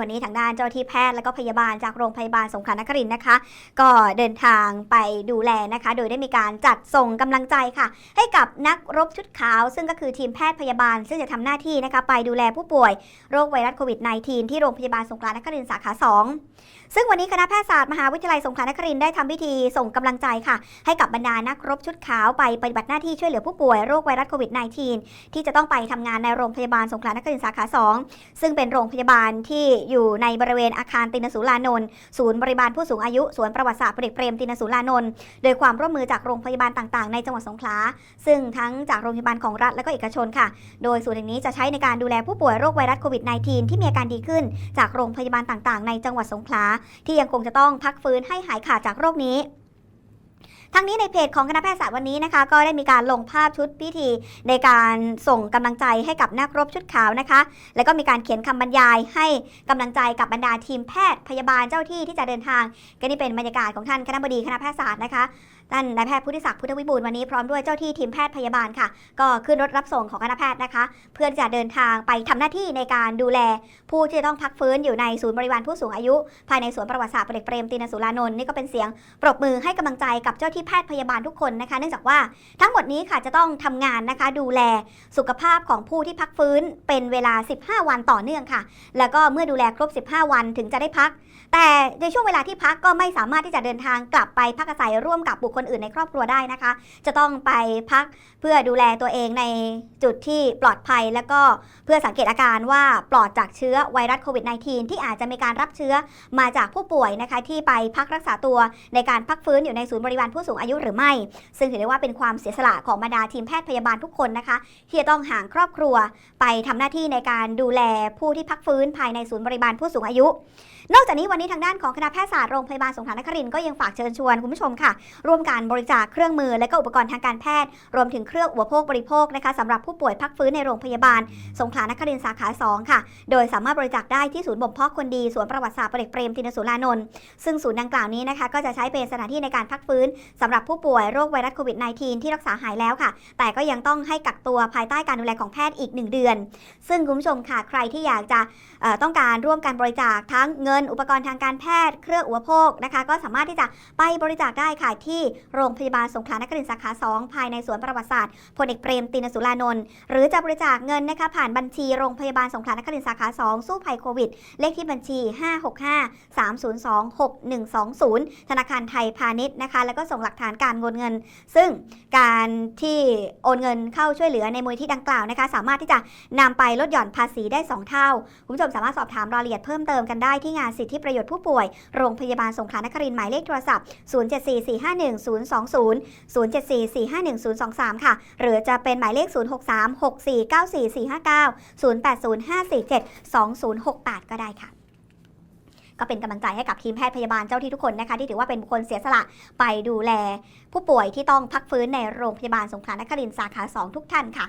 วันนี้ทางด้านเจ้าที่แพทย์และก็พยาบาลจากโรงพยาบาลสงขลานครินทร์นะคะ ก็เดินทางไปดูแลนะคะ โดยได้มีการจัดส่งกำลังใจค่ะ ให้กับนักรบชุดขาว ซึ่งก็คือทีมแพทย์พยาบาล ซึ่งจะทำหน้าที่นะคะ ไปดูแลผู้ป่วยโรคไวรัสโควิด -19 ที่โรงพยาบาลสงขลานครินทร์สาขา 2 ซึ่งวันนี้คณะแพทยศาสตร์มหาวิทยาลัยสงขลานครินทร์ได้ทำพิธีส่งกำลังใจค่ะ ให้กับบรรดานักรบชุดขาวไปปฏิบัติหน้าที่ช่วยเหลือผู้ป่วยโรคไวรัสโควิด -19 ที่จะต้องไปทำงานในโรงพยาบาลสงขลานครินทร์สาขา 2 ซึ่งเป็นโรงพยาบาลที่อยู่ในบริเวณอาคารตินสุรานนท์ศูนย์บริบาลผู้สูงอายุสวนประวัติศาสตร์พลเอกเปรมตินสุรานนท์โดยความร่วมมือจากโรงพยาบาลต่างๆ ในจังหวัดสงขลาซึ่งทั้งจากโรงพยาบาลของรัฐและก็เอกชนค่ะ โดยศูนย์แห่งนี้จะใช้ในการดูแลผู้ป่วยโรคไวรัสโควิด -19 ที่มีอาการดีขึ้น จากโรงพยาบาลต่างๆ ในจังหวัดสงขลาที่ยังคงจะต้องพักฟื้นให้หายขาดจากโรคนี้ ทั้งนี้ในเพจของคณะแพทยศาสตร์วันนี้นะคะ ก็ได้มีการลงภาพชุดพิธี ในการส่งกำลังใจให้กับนักรบชุดขาวนะคะ แล้วก็มีการเขียนคำบรรยายให้กำลังใจกับบรรดาทีมแพทย์พยาบาลเจ้าที่ที่จะเดินทาง ก็นี่เป็นบรรยากาศของท่านคณะบดีคณะแพทยศาสตร์นะคะท่านนายแพทย์พุทธิศักดิ์พุทธวิบูลวันนี้พร้อมด้วยเจ้าที่ทีมแพทย์พยาบาลค่ะ ก็ขึ้นรถรับส่งของคณะแพทย์นะคะ เพื่อจะเดินทางไปทำหน้าที่ในการดูแล ผู้ที่ต้องพักฟื้นอยู่ในศูนย์บริวารผู้สูงอายุ ภายในสวนประวัติศาสตร์พลเอกเปรมตินสุรานนท์นี่ก็เป็นเสียงปรบมือให้กำลังใจกับเจ้าที่แพทย์พยาบาลทุกคนนะคะ เนื่องจากว่าทั้งหมดนี้ค่ะจะต้องทำงานนะคะ ดูแลสุขภาพของผู้ที่พักฟื้นเป็นเวลา 15 วันต่อเนื่องค่ะ แล้วก็เมื่อดูแลครบ 15 วันถึงจะได้พัก แต่ในช่วงเวลาที่พักก็ไม่สามารถที่จะเดินทางกลับไปพักอาศัยร่วมกับบุคคลอื่นในครอบครัวได้นะคะ จะต้องไปพักเพื่อดูแลตัวเองในจุดที่ปลอดภัย แล้วก็เพื่อสังเกตอาการว่าปลอดจากเชื้อไวรัสโควิด -19 ที่อาจจะมีการรับเชื้อมาจากผู้ป่วยนะคะที่ไปพักรักษาตัวในการพักฟื้นอยู่ในศูนย์บริวารผู้สูงอายุหรือไม่ ซึ่งถือได้ว่าเป็นความเสียสละของบรรดาทีมแพทย์พยาบาลทุกคนนะคะ ที่จะต้องห่างครอบครัว ไปทำหน้าที่ในการดูแลผู้ที่พักฟื้นภายในศูนย์บริบาลผู้สูงอายุ นอกจากนี้วันนี้ทางด้านของคณะแพทยศาสตร์โรงพยาบาลสงขลานครินทร์ก็ยังฝากเชิญชวนคุณผู้ชมค่ะร่วมการบริจาคเครื่องมือ และก็อุปกรณ์ทางการแพทย์ รวมถึงเครื่องอุปโภคบริโภคนะคะสำหรับผู้ป่วยพักฟื้นในโรงพยาบาล สงขลานครินทร์สาขา 2 ค่ะ โดยสามารถบริจาคได้ที่ศูนย์บ่มเพาะคนดีสวนประวัติศาสตร์พลเอกเปรมตินสุรานนท์ซึ่งศูนย์ดังกล่าวนี้นะคะก็จะใช้เป็นสถานที่ในการพักฟื้นสำหรับผู้ป่วยโรคไวรัสโควิด -19 ที่รักษาหายแล้วค่ะ แต่ก็ยังต้องให้กักตัวภายใต้การดูแลของแพทย์อีก 1 เดือน ซึ่งคุณผู้ชมค่ะใครที่อยากจะต้องการร่วมการบริจาคทั้งเงินอุปกรณ์ทางการแพทย์ เครื่องอุปโภคนะคะ ก็สามารถที่จะไปบริจาคได้ค่ะที่โรงพยาบาลสงขลานครินทร์สาขา 2 ภายในสวนประวัติศาสตร์พลเอกเปรมตินสุรานนท์หรือจะบริจาคเงินนะคะผ่านบัญชีโรงพยาบาลสงขลานครินทร์สาขา 2 สู้ภัยโควิด เลขที่บัญชี 565 302 6120 ธนาคารไทยพาณิชย์นะคะแล้วก็ส่งหลักฐานการโอนเงิน ซึ่งการที่โอนเงินเข้าช่วยเหลือในมูลที่ดังกล่าวนะคะ สามารถที่จะนำไปลดหย่อนภาษีได้ 2 เท่า คุณผู้ชมสามารถสอบถามรายละเอียดเพิ่มเติมกันได้ที่งานสิทธิประโยชน์ผู้ป่วย โรงพยาบาลสงขลานครินทร์หมายเลขโทรศัพท์020 074 451 023 ค่ะ หรือจะเป็นหมายเลข 0636494459 0805472068 ก็ได้ค่ะก็เป็นกำลังใจให้กับทีมแพทย์พยาบาลเจ้าที่ทุกคนนะคะที่ถือว่าเป็นบุคคลเสียสละไปดูแล ผู้ป่วยที่ต้องพักฟื้นในโรงพยาบาลสงขลานครินทร์สาขา 2 ทุกท่านค่ะ